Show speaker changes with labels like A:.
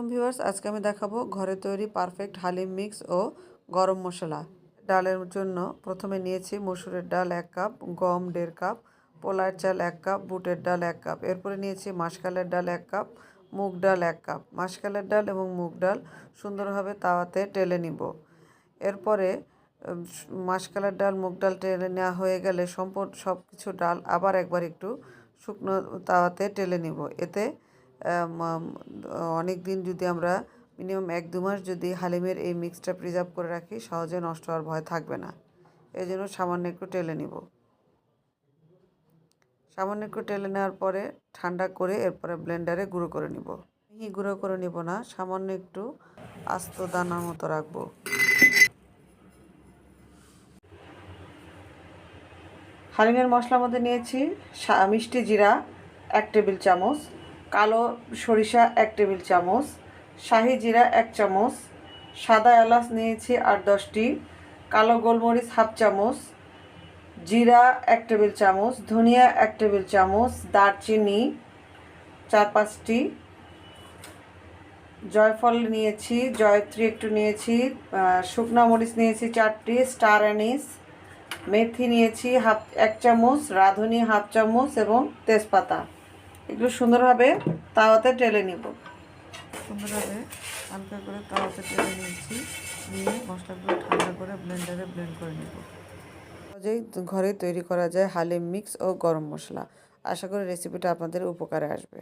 A: আলাইকুম ভিউয়ার্স, আজকে আমি দেখাবো ঘরে তৈরি পারফেক্ট হালিম মিক্স ও গরম মশলা। ডালের জন্য প্রথমে নিয়েছি মসুরের ডাল এক কাপ, গম দেড় কাপ পোলার চাল এক কাপ, বুটের ডাল এক কাপ। এরপরে নিয়েছি মাসকালের ডাল এক কাপ, মুগ ডাল এক কাপ। মাসকালের ডাল এবং মুগ ডাল সুন্দরভাবে তাওয়াতে টেলে নিব। এরপরে মাসকালের ডাল, মুগ ডাল টেলে নেওয়া হয়ে গেলে সম্পূর্ণ সব কিছু ডাল আবার একবার একটু শুকনো তাওয়াতে টেলে নিব। এতে অনেক দিন যদি আমরা মিনিমাম এক দু মাস যদি হালিমের এই মিক্সটা প্রিজার্ভ করে রাখি, সহজে নষ্ট হওয়ার ভয় থাকবে না। এই জন্য সামান্য একটু টেলে নিব। সামান্য একটু টেলে নেওয়ার পরে ঠান্ডা করে এরপরে ব্লেন্ডারে গুঁড়ো করে নিব। মিহি গুঁড়ো করে নিব না, সামান্য একটু আস্ত দানার মতো রাখব। হালিমের মশলার মধ্যে নিয়েছি মিষ্টি জিরা, এক টেবিল চামচ। কালো সরিষা এক টেবিল চামচ, শাহি জিরা এক চামচ, সাদা এলাচ নিয়েছি আট দশটি, কালো গোলমরিচ হাফ চামচ, জিরা এক টেবিল চামচ, ধনিয়া এক টেবিল চামচ, দারচিনি চার পাঁচটি। জয়ফল নিয়েছি, জয়ত্রী একটু নিয়েছি শুকনা মরিচ নিয়েছি চারটি, স্টার অ্যানিস, মেথি নিয়েছি হাফ এক চামচ, রাঁধুনি হাফ চামচ এবং তেজপাতা। এগুলো সুন্দরভাবে তাওয়াতে টেলে নিব। সুন্দরভাবে হালকা করে তাওয়াতে টেলে নিয়েছি। নিয়ে মশলাগুলো ঠান্ডা করে ব্লেন্ডারে ব্লেন্ড করে নেব। সহজেই ঘরে তৈরি করা যায় হালিম মিক্স ও গরম মশলা। আশা করি রেসিপিটা আপনাদের উপকারে আসবে।